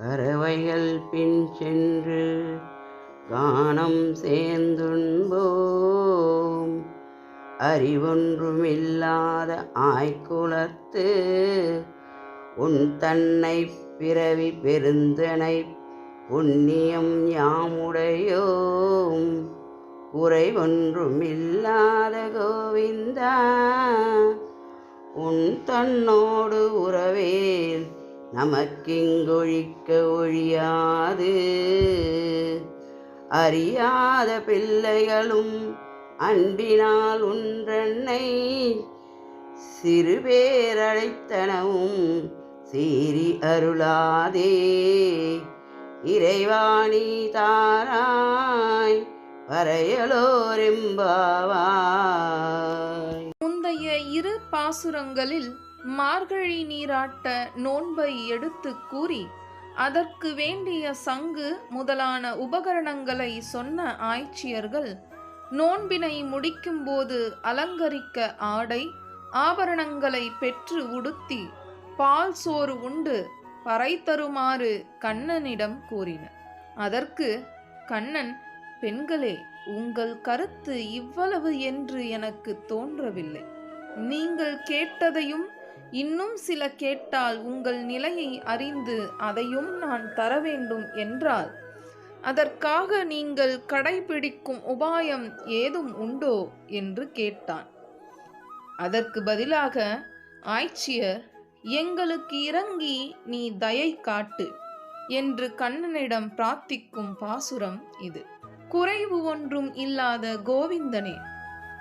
கறவைகள் பின் சென்று கானம் சேர்ந்துண்போம். அறிவொன்றுமில்லாத ஆய்குலத்து உன் தன்னை பிறவி பெருந்தனை புண்ணியம் யாமுடையோம். குறைவொன்றுமில்லாத கோவிந்தா உன் தன்னோடு உறவேல் நமக்கிங்கொழிக்க ஒழியாது. அறியாத பிள்ளைகளும் அன்பினால் ஒன்றென்னை சிறுபேரழைத்தனவும் சீறி அருளாதே. இறைவாணி தாராய் பறையலோரெம்பாவாய் முந்தைய இரு பாசுரங்களில் மார்கழி நீராட்ட நோன்பை எடுத்து கூறி அதற்கு வேண்டிய சங்கு முதலான உபகரணங்களை சொன்ன ஆய்ச்சியர்கள் நோன்பினை முடிக்கும்போது அலங்கரிக்க ஆடை ஆபரணங்களை பெற்று உடுத்தி பால் சோறு உண்டு பறை தருமாறு கண்ணனிடம் கூறின. அதற்கு கண்ணன் பெண்களே உங்கள் கருத்து இவ்வளவு என்று எனக்கு தோன்றவில்லை. நீங்கள் கேட்டதையும் இன்னும் சில கேட்டால் உங்கள் நிலையை அறிந்து அதையும் நான் தர வேண்டும் என்றால் அதற்காக நீங்கள் கடைபிடிக்கும் உபாயம் ஏதும் உண்டோ? என்று கேட்டான். அதற்கு பதிலாக ஆய்ச்சியர் எங்களுக்கு இறங்கி நீ தயை காட்டு என்று கண்ணனிடம் பிரார்த்திக்கும் பாசுரம் இது. குறைவு ஒன்றும் இல்லாத கோவிந்தனே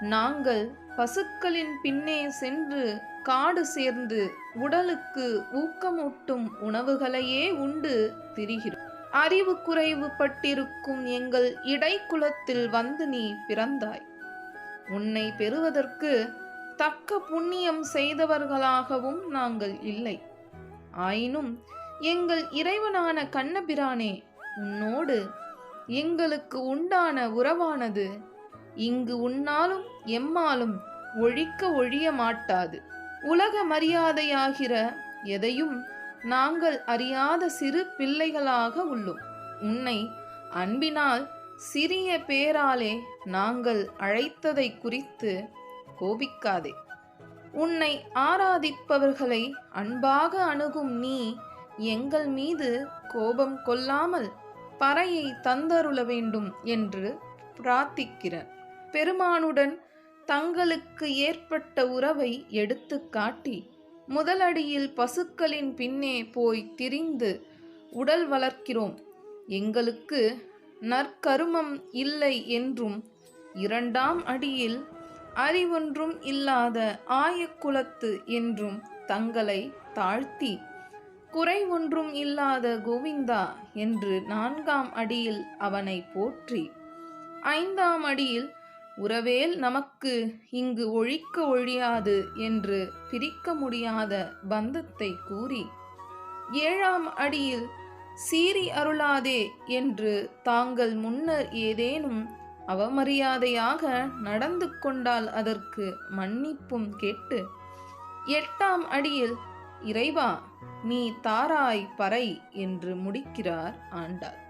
நாங்கள் பசுக்களின் பின்னே சென்று காடு சேர்ந்து உடலுக்கு ஊக்கமூட்டும் உணவுகளையே உண்டு திரிகிறோம். அறிவு குறைவு பட்டிருக்கும் எங்கள் இடைக்குலத்தில் வந்து நீ பிறந்தாய். உன்னை பெறுவதற்கு தக்க புண்ணியம் செய்தவர்களாகவும் நாங்கள் இல்லை. ஆயினும் எங்கள் இறைவனான கண்ணபிரானே உன்னோடு எங்களுக்கு உண்டான உறவானது இங்கு உன்னாலும் எம்மாலும் ஒழிக்க ஒழிய மாட்டாது உலக மரியாதையாகிற எதையும் நாங்கள் அறியாத சிறு பிள்ளைகளாக உள்ளோம். உன்னை அன்பினால் சிறிய பேராலே நாங்கள் அழைத்ததை குறித்து கோபிக்காதே. உன்னை ஆராதிப்பவர்களை அன்பாக அணுகும் நீ எங்கள் மீது கோபம் கொள்ளாமல் பறையை தந்தருள வேண்டும் என்று பிரார்த்திக்கிறார் பெருமானுடன் தங்களுக்கு ஏற்பட்ட உறவை எடுத்து காட்டி முதலடியில் பசுக்களின் பின்னே போய் திரிந்து உடல் வளர்க்கிறோம். எங்களுக்கு நற்கருமம் இல்லை என்றும் இரண்டாம் அடியில் அறிவொன்றும் இல்லாத ஆயக்குலத்து என்றும் தங்களை தாழ்த்தி குறை ஒன்றும் இல்லாத கோவிந்தா என்று நான்காம் அடியில் அவனை போற்றி ஐந்தாம் அடியில் உறவேல் நமக்கு இங்கு ஒழிக்க ஒழியாது என்று பிரிக்க முடியாத பந்தத்தை கூறி ஏழாம் அடியில் சீறி அருளாதே என்று தாங்கள் முன்னர் ஏதேனும் அவமரியாதையாக நடந்து கொண்டால் அதற்கு மன்னிப்பும் கேட்டு எட்டாம் அடியில் இறைவா நீ தாராய் பறை என்று முடிக்கிறார் ஆண்டாள்.